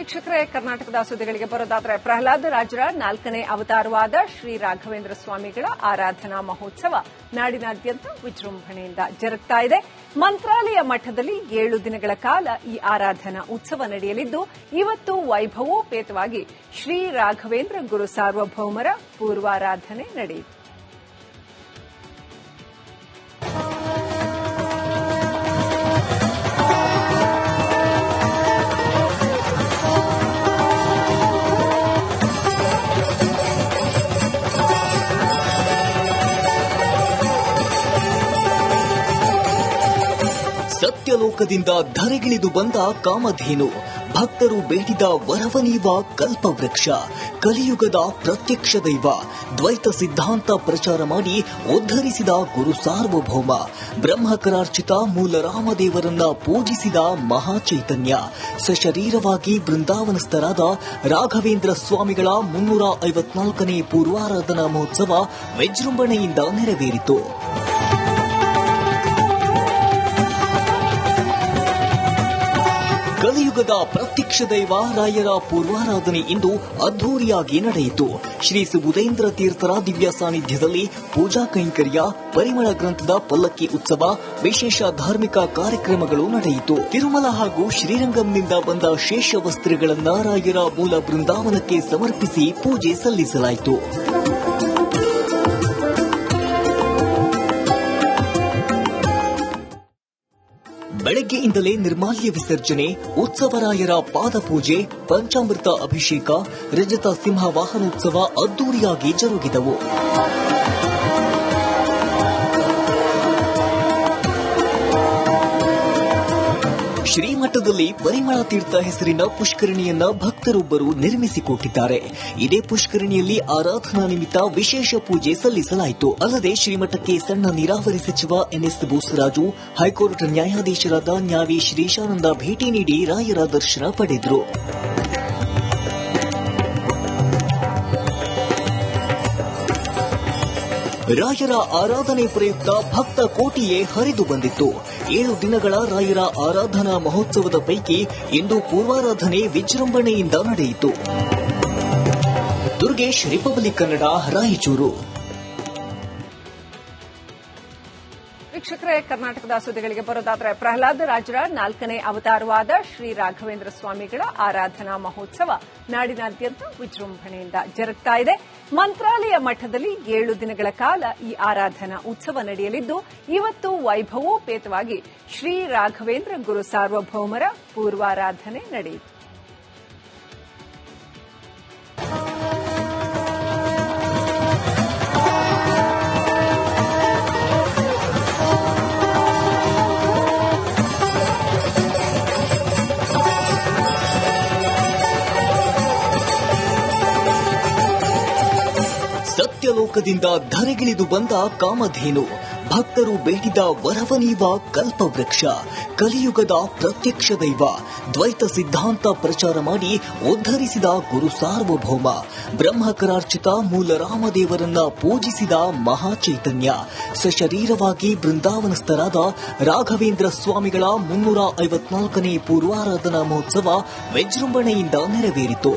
ವೀಕ್ಷಕರೇ, ಕರ್ನಾಟಕದ ಸುದ್ದಿಗಳಿಗೆ ಬರೋದಾದ್ರೆ ಪ್ರಹ್ಲಾದ್ ರಾಜರ ನಾಲ್ಕನೇ ಅವತಾರವಾದ ಶ್ರೀ ರಾಘವೇಂದ್ರ ಸ್ವಾಮಿಗಳ ಆರಾಧನಾ ಮಹೋತ್ಸವ ನಾಡಿನಾದ್ಯಂತ ವಿಜೃಂಭಣೆಯಿಂದ ಜರುಗ್ತಾ ಇದೆ. ಮಂತ್ರಾಲಯ ಮಠದಲ್ಲಿ ಏಳು ದಿನಗಳ ಕಾಲ ಈ ಆರಾಧನಾ ಉತ್ಸವ ನಡೆಯಲಿದ್ದು, ಇವತ್ತು ವೈಭವೋಪೇತವಾಗಿ ಶ್ರೀ ರಾಘವೇಂದ್ರ ಗುರು ಸಾರ್ವಭೌಮರ ಪೂರ್ವಾರಾಧನೆ ನಡೆಯಿತು ಸತ್ಯಲೋಕದಿಂದ ಧರೆಗಿಳಿದು ಬಂದ ಕಾಮಧೇನು. ಭಕ್ತರು ಬೇಡಿದ ವರವನೀವ ಕಲ್ಪವೃಕ್ಷ. ಕಲಿಯುಗದ ಪ್ರತ್ಯಕ್ಷ ದೈವ. ದ್ವೈತ ಸಿದ್ಧಾಂತ ಪ್ರಚಾರ ಮಾಡಿ ಉದ್ಧರಿಸಿದ ಗುರು ಸಾರ್ವಭೌಮ. ಬ್ರಹ್ಮಕರಾರ್ಚಿತ ಮೂಲ ರಾಮದೇವರನ್ನ ಪೂಜಿಸಿದ ಮಹಾಚೈತನ್ಯ. ಸಶರೀರವಾಗಿ ಬೃಂದಾವನಸ್ಥರಾದ ರಾಘವೇಂದ್ರ ಸ್ವಾಮಿಗಳ ಮುನ್ನೂರ ಐವತ್ನಾಲ್ಕನೇ ಪೂರ್ವಾರಾಧನಾ ಮಹೋತ್ಸವ ವಿಜೃಂಭಣೆಯಿಂದ ನೆರವೇರಿತು. ಕಲಿಯುಗದ ಪ್ರತ್ಯಕ್ಷ ದೈವ ರಾಯರ ಪೂರ್ವಾರಾಧನೆ ಇಂದು ಅದ್ದೂರಿಯಾಗಿ ನಡೆಯಿತು. ಶ್ರೀ ಸುಬುಧೇಂದ್ರ ತೀರ್ಥರ ದಿವ್ಯ ಸಾನ್ನಿಧ್ಯದಲ್ಲಿ ಪೂಜಾ ಕೈಂಕರ್ಯ, ಪರಿಮಳ ಗ್ರಂಥದ ಪಲ್ಲಕ್ಕಿ ಉತ್ಸವ, ವಿಶೇಷ ಧಾರ್ಮಿಕ ಕಾರ್ಯಕ್ರಮಗಳು ನಡೆಯಿತು. ತಿರುಮಲ ಹಾಗೂ ಶ್ರೀರಂಗಂನಿಂದ ಬಂದ ಶೇಷ ವಸ್ತ್ರಗಳನ್ನ ರಾಯರ ಮೂಲ ಬೃಂದಾವನಕ್ಕೆ ಸಮರ್ಪಿಸಿ ಪೂಜೆ ಸಲ್ಲಿಸಲಾಯಿತು. ಬೆಳಗ್ಗೆಯಿಂದಲೇ ನಿರ್ಮಾಲ್ಯ ವಿಸರ್ಜನೆ ಉತ್ಸವರಾಯರ ಪಾದಪೂಜೆ ಪಂಚಾಮೃತ ಅಭಿಷೇಕ ರಜತ ಸಿಂಹ ವಾಹನೋತ್ಸವ ಅದ್ದೂರಿಯಾಗಿ ಜರುಗಿದವು. ಶ್ರೀಮಠದಲ್ಲಿ ಪರಿಮಳ ತೀರ್ಥ ಹೆಸರಿನ ಪುಷ್ಕರಣಿಯನ್ನ ಭಕ್ತರೊಬ್ಬರು ನಿರ್ಮಿಸಿಕೊಟ್ಟಿದ್ದಾರೆ. ಇದೇ ಪುಷ್ಕರಣಿಯಲ್ಲಿ ಆರಾಧನಾ ನಿಮಿತ್ತ ವಿಶೇಷ ಪೂಜೆ ಸಲ್ಲಿಸಲಾಯಿತು. ಅಲ್ಲದೆ ಶ್ರೀಮಠಕ್ಕೆ ಸಣ್ಣ ನೀರಾವರಿ ಸಚಿವ ಎನ್ಎಸ್ ಬೋಸರಾಜು, ಹೈಕೋರ್ಟ್ ನ್ಯಾಯಾಧೀಶರಾದ ನ್ಯಾವಿ ಶ್ರೀಶಾನಂದ ಭೇಟಿ ನೀಡಿ ರಾಯರ ದರ್ಶನ ಪಡೆದರು. ರಾಯರ ಆರಾಧನೆ ಪ್ರಯುಕ್ತ ಭಕ್ತ ಕೋಟಿಯೇ ಹರಿದು ಬಂದಿತ್ತು. ಏಳು ದಿನಗಳ ರಾಯರ ಆರಾಧನಾ ಮಹೋತ್ಸವದ ಪೈಕಿ ಇಂದು ಪೂರ್ವಾರಾಧನೆ ವಿಜೃಂಭಣೆಯಿಂದ ನಡೆಯಿತು. ದುರ್ಗೇಶ್, ರಿಪಬ್ಲಿಕ್ ಕನ್ನಡ, ರಾಯಚೂರು. ವೀಕ್ಷಕರೇ, ಕರ್ನಾಟಕದ ಸುದ್ದಿಗಳಿಗೆ ಬರೋದಾದ್ರೆ ಪ್ರಹ್ಲಾದ್ ರಾಜರ ನಾಲ್ಕನೇ ಅವತಾರವಾದ ಶ್ರೀ ರಾಘವೇಂದ್ರ ಸ್ವಾಮಿಗಳ ಆರಾಧನಾ ಮಹೋತ್ಸವ ನಾಡಿನಾದ್ಯಂತ ವಿಜೃಂಭಣೆಯಿಂದ ಜರುಗ್ತಾ ಇದೆ. ಮಂತ್ರಾಲಯ ಮಠದಲ್ಲಿ ಏಳು ದಿನಗಳ ಕಾಲ ಈ ಆರಾಧನಾ ಉತ್ಸವ ನಡೆಯಲಿದ್ದು, ಇವತ್ತು ವೈಭವೋಪೇತವಾಗಿ ಶ್ರೀ ರಾಘವೇಂದ್ರ ಗುರು ಸಾರ್ವಭೌಮರ ಪೂರ್ವಾರಾಧನೆ ನಡೆಯಿತು. ಸತ್ಯಲೋಕದಿಂದ ಧರೆಗಿಳಿದು ಬಂದ ಕಾಮಧೇನು. ಭಕ್ತರು ಬೇಡಿದ ವರವನೀವ ಕಲ್ಪವೃಕ್ಷ. ಕಲಿಯುಗದ ಪ್ರತ್ಯಕ್ಷ ದೈವ. ದ್ವೈತ ಸಿದ್ಧಾಂತ ಪ್ರಚಾರ ಮಾಡಿ ಉದ್ಧರಿಸಿದ ಗುರು ಸಾರ್ವಭೌಮ. ಬ್ರಹ್ಮಕರಾರ್ಚಿತ ಮೂಲ ರಾಮದೇವರನ್ನ ಪೂಜಿಸಿದ ಮಹಾಚೈತನ್ಯ. ಸಶರೀರವಾಗಿ ಬೃಂದಾವನಸ್ಥರಾದ ರಾಘವೇಂದ್ರ ಸ್ವಾಮಿಗಳ ಮುನ್ನೂರ ಐವತ್ನಾಲ್ಕನೇ ಪೂರ್ವಾರಾಧನಾ ಮಹೋತ್ಸವ ವಿಜೃಂಭಣೆಯಿಂದ ನೆರವೇರಿತು.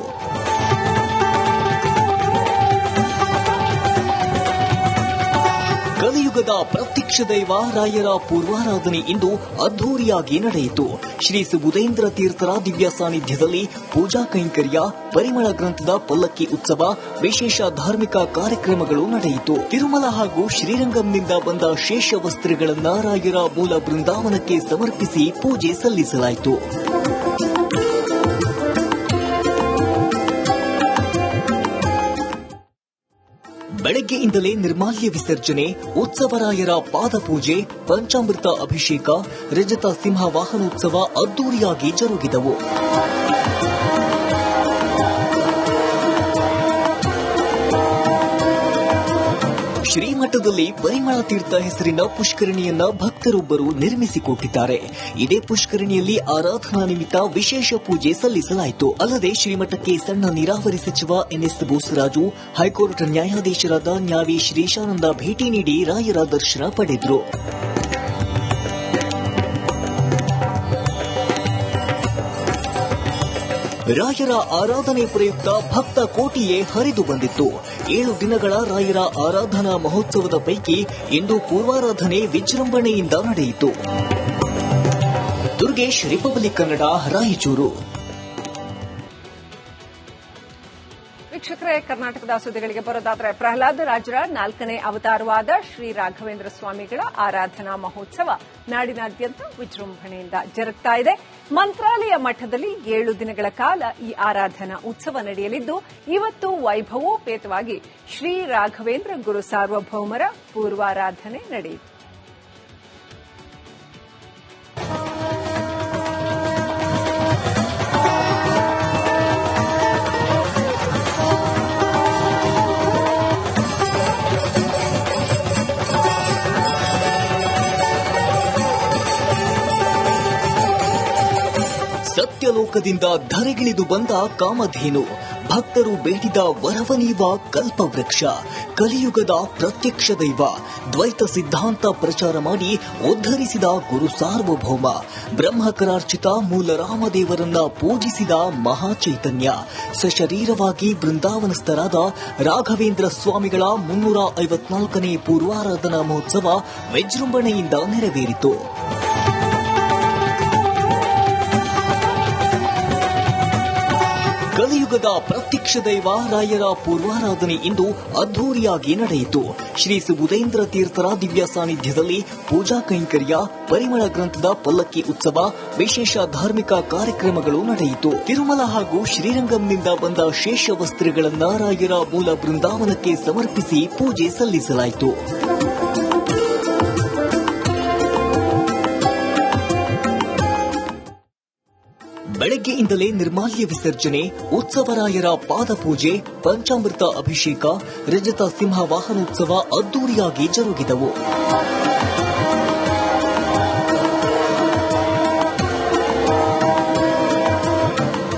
ಕಲಿಯುಗದ ಪ್ರತ್ಯಕ್ಷ ದೈವ ರಾಯರ ಪೂರ್ವಾರಾಧನೆ ಇಂದು ಅದ್ಧೂರಿಯಾಗಿ ನಡೆಯಿತು. ಶ್ರೀ ಸುಬುಧೇಂದ್ರ ತೀರ್ಥರ ದಿವ್ಯ ಸಾನ್ನಿಧ್ಯದಲ್ಲಿ ಪೂಜಾ ಕೈಂಕರ್ಯ, ಪರಿಮಳ ಗ್ರಂಥದ ಪಲ್ಲಕ್ಕಿ ಉತ್ಸವ, ವಿಶೇಷ ಧಾರ್ಮಿಕ ಕಾರ್ಯಕ್ರಮಗಳು ನಡೆಯಿತು. ತಿರುಮಲ ಹಾಗೂ ಶ್ರೀರಂಗಂನಿಂದ ಬಂದ ಶೇಷ ವಸ್ತ್ರಗಳನ್ನ ರಾಯರ ಮೂಲ ಬೃಂದಾವನಕ್ಕೆ ಸಮರ್ಪಿಸಿ ಪೂಜೆ ಸಲ್ಲಿಸಲಾಯಿತು. ಬೆಳಗ್ಗೆಯಿಂದಲೇ ನಿರ್ಮಾಲ್ಯ ವಿಸರ್ಜನೆ ಉತ್ಸವರಾಯರ ಪಾದಪೂಜೆ ಪಂಚಾಮೃತ ಅಭಿಷೇಕ ರಜತ ಸಿಂಹ ವಾಹನೋತ್ಸವ ಅದ್ದೂರಿಯಾಗಿ ಜರುಗಿದವು. ಶ್ರೀಮಠದಲ್ಲಿ ಪರಿಮಳ ತೀರ್ಥ ಹೆಸರಿನ ಪುಷ್ಕರಣಿಯನ್ನ ಭಕ್ತರೊಬ್ಬರು ನಿರ್ಮಿಸಿಕೊಟ್ಟಿದ್ದಾರೆ. ಇದೇ ಪುಷ್ಕರಣಿಯಲ್ಲಿ ಆರಾಧನಾ ನಿಮಿತ್ತ ವಿಶೇಷ ಪೂಜೆ ಸಲ್ಲಿಸಲಾಯಿತು. ಅಲ್ಲದೆ ಶ್ರೀಮಠಕ್ಕೆ ಸಣ್ಣ ನೀರಾವರಿ ಸಚಿವ ಎನ್ಎಸ್ ಬೋಸರಾಜು, ಹೈಕೋರ್ಟ್ ನ್ಯಾಯಾಧೀಶರಾದ ನ್ಯಾವಿ ಶ್ರೀಶಾನಂದ ಭೇಟಿ ನೀಡಿ ರಾಯರ ದರ್ಶನ ಪಡೆದರು. ರಾಯರ ಆರಾಧನೆ ಪ್ರಯುಕ್ತ ಭಕ್ತ ಕೋಟಿಯೇ ಹರಿದು ಬಂದಿತ್ತು. ಏಳು ದಿನಗಳ ರಾಯರ ಆರಾಧನಾ ಮಹೋತ್ಸವದ ಪೈಕಿ ಇಂದು ಪೂರ್ವಾರಾಧನೆ ವಿಜೃಂಭಣೆಯಿಂದ ನಡೆಯಿತು. ದುರ್ಗೇಶ್ ರಿಪಬ್ಲಿಕ್ ಕನ್ನಡ ರಾಯಚೂರು. ವೀಕ್ಷಕರೇ, ಕರ್ನಾಟಕದ ಸುದ್ದಿಗಳಿಗೆ ಬರೋದಾದ್ರೆ ಪ್ರಹ್ಲಾದ ರಾಜರ ನಾಲ್ಕನೇ ಅವತಾರವಾದ ಶ್ರೀ ರಾಘವೇಂದ್ರ ಸ್ವಾಮಿಗಳ ಆರಾಧನಾ ಮಹೋತ್ಸವ ನಾಡಿನಾದ್ಯಂತ ವಿಜೃಂಭಣೆಯಿಂದ ಜರುಗ್ತಾ ಇದೆ. ಮಂತ್ರಾಲಯ ಮಠದಲ್ಲಿ ಏಳು ದಿನಗಳ ಕಾಲ ಈ ಆರಾಧನಾ ಉತ್ಸವ ನಡೆಯಲಿದ್ದು, ಇವತ್ತು ವೈಭವೋಪೇತವಾಗಿ ಶ್ರೀ ರಾಘವೇಂದ್ರ ಗುರು ಸಾರ್ವಭೌಮರ ಪೂರ್ವಾರಾಧನೆ ನಡೆಯಿತು ಸತ್ಯಲೋಕದಿಂದ ಧರೆಗಿಳಿದು ಬಂದ ಕಾಮಧೇನು. ಭಕ್ತರು ಬೇಡಿದ ವರವನೀವ ಕಲ್ಪವೃಕ್ಷ. ಕಲಿಯುಗದ ಪ್ರತ್ಯಕ್ಷ ದೈವ. ದ್ವೈತ ಸಿದ್ಧಾಂತ ಪ್ರಚಾರ ಮಾಡಿ ಉದ್ಧರಿಸಿದ ಗುರು ಸಾರ್ವಭೌಮ. ಬ್ರಹ್ಮಕರಾರ್ಚಿತ ಮೂಲ ರಾಮದೇವರನ್ನ ಪೂಜಿಸಿದ ಮಹಾಚೈತನ್ಯ. ಸಶರೀರವಾಗಿ ಬೃಂದಾವನಸ್ಥರಾದ ರಾಘವೇಂದ್ರ ಸ್ವಾಮಿಗಳ ಮುನ್ನೂರ ಐವತ್ನಾಲ್ಕನೇ ಪೂರ್ವಾರಾಧನಾ ಮಹೋತ್ಸವ ವಿಜೃಂಭಣೆಯಿಂದ ನೆರವೇರಿತು. ಕಲಿಯುಗದ ಪ್ರತ್ಯಕ್ಷ ದೈವ ರಾಯರ ಪೂರ್ವಾರಾಧನೆ ಇಂದು ಅದ್ಧೂರಿಯಾಗಿ ನಡೆಯಿತು. ಶ್ರೀ ಸುಬುಧೇಂದ್ರ ತೀರ್ಥರ ದಿವ್ಯ ಸಾನ್ನಿಧ್ಯದಲ್ಲಿ ಪೂಜಾ ಕೈಂಕರ್ಯ, ಪರಿಮಳ ಗ್ರಂಥದ ಪಲ್ಲಕ್ಕಿ ಉತ್ಸವ, ವಿಶೇಷ ಧಾರ್ಮಿಕ ಕಾರ್ಯಕ್ರಮಗಳು ನಡೆಯಿತು. ತಿರುಮಲ ಹಾಗೂ ಶ್ರೀರಂಗಂನಿಂದ ಬಂದ ಶೇಷ ವಸ್ತ್ರಗಳನ್ನ ರಾಯರ ಮೂಲ ಬೃಂದಾವನಕ್ಕೆ ಸಮರ್ಪಿಸಿ ಪೂಜೆ ಸಲ್ಲಿಸಲಾಯಿತು. ಬೆಳಗ್ಗೆಯಿಂದಲೇ ನಿರ್ಮಾಲ್ಯ ವಿಸರ್ಜನೆ ಉತ್ಸವರಾಯರ ಪಾದಪೂಜೆ ಪಂಚಾಮೃತ ಅಭಿಷೇಕ ರಜತ ಸಿಂಹ ವಾಹನೋತ್ಸವ ಅದ್ದೂರಿಯಾಗಿ ಜರುಗಿದವು.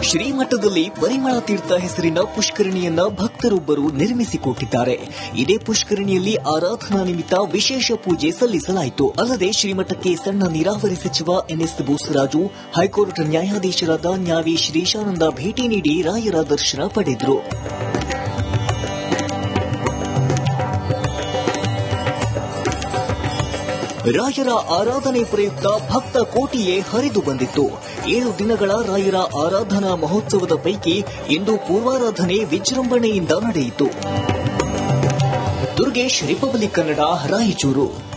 ಶ್ರೀಮಠದಲ್ಲಿ ಪರಿಮಳ ತೀರ್ಥ ಹೆಸರಿನ ಪುಷ್ಕರಣಿಯನ್ನ ಭಕ್ತರೊಬ್ಬರು ನಿರ್ಮಿಸಿಕೊಟ್ಟಿದ್ದಾರೆ. ಇದೇ ಪುಷ್ಕರಣಿಯಲ್ಲಿ ಆರಾಧನಾ ನಿಮಿತ್ತ ವಿಶೇಷ ಪೂಜೆ ಸಲ್ಲಿಸಲಾಯಿತು. ಅಲ್ಲದೆ ಶ್ರೀಮಠಕ್ಕೆ ಸಣ್ಣ ನೀರಾವರಿ ಸಚಿವ ಎನ್ಎಸ್ ಬೋಸರಾಜು, ಹೈಕೋರ್ಟ್ ನ್ಯಾಯಾಧೀಶರಾದ ನ್ಯಾವಿ ಶ್ರೀಶಾನಂದ ಭೇಟಿ ನೀಡಿ ರಾಯರ ದರ್ಶನ ಪಡೆದರು. ರಾಯರ ಆರಾಧನೆ ಪ್ರಯುಕ್ತ ಭಕ್ತ ಕೋಟಿಯೇ ಹರಿದು ಬಂದಿತ್ತು. ಏಳು ದಿನಗಳ ರಾಯರ ಆರಾಧನಾ ಮಹೋತ್ಸವದ ಪೈಕಿ ಇಂದು ಪೂರ್ವಾರಾಧನೆ ವಿಜೃಂಭಣೆಯಿಂದ ನಡೆಯಿತು. ದುರ್ಗೇಶ್, ರಿಪಬ್ಲಿಕ್ ಕನ್ನಡ, ರಾಯಚೂರು.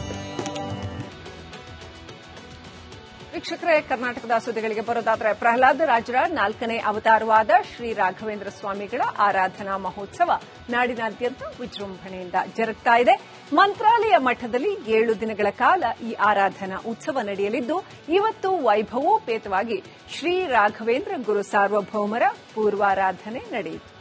ಕರ್ನಾಟಕದ ಸುದ್ದಿಗಳಿಗೆ ಬರೋದಾದ್ರೆ ಪ್ರಹ್ಲಾದ ರಾಜರ ನಾಲ್ಕನೇ ಅವತಾರವಾದ ಶ್ರೀ ರಾಘವೇಂದ್ರ ಸ್ವಾಮಿಗಳ ಆರಾಧನಾ ಮಹೋತ್ಸವ ನಾಡಿನಾದ್ಯಂತ ವಿಜೃಂಭಣೆಯಿಂದ ಜರುಗ್ತಾ ಇದೆ. ಮಂತ್ರಾಲಯ ಮಠದಲ್ಲಿ ಏಳು ದಿನಗಳ ಕಾಲ ಈ ಆರಾಧನಾ ಉತ್ಸವ ನಡೆಯಲಿದ್ದು, ಇವತ್ತು ವೈಭವೋಪೇತವಾಗಿ ಶ್ರೀ ರಾಘವೇಂದ್ರ ಗುರು ಸಾರ್ವಭೌಮರ ಪೂರ್ವಾರಾಧನೆ ನಡೆಯಿತು.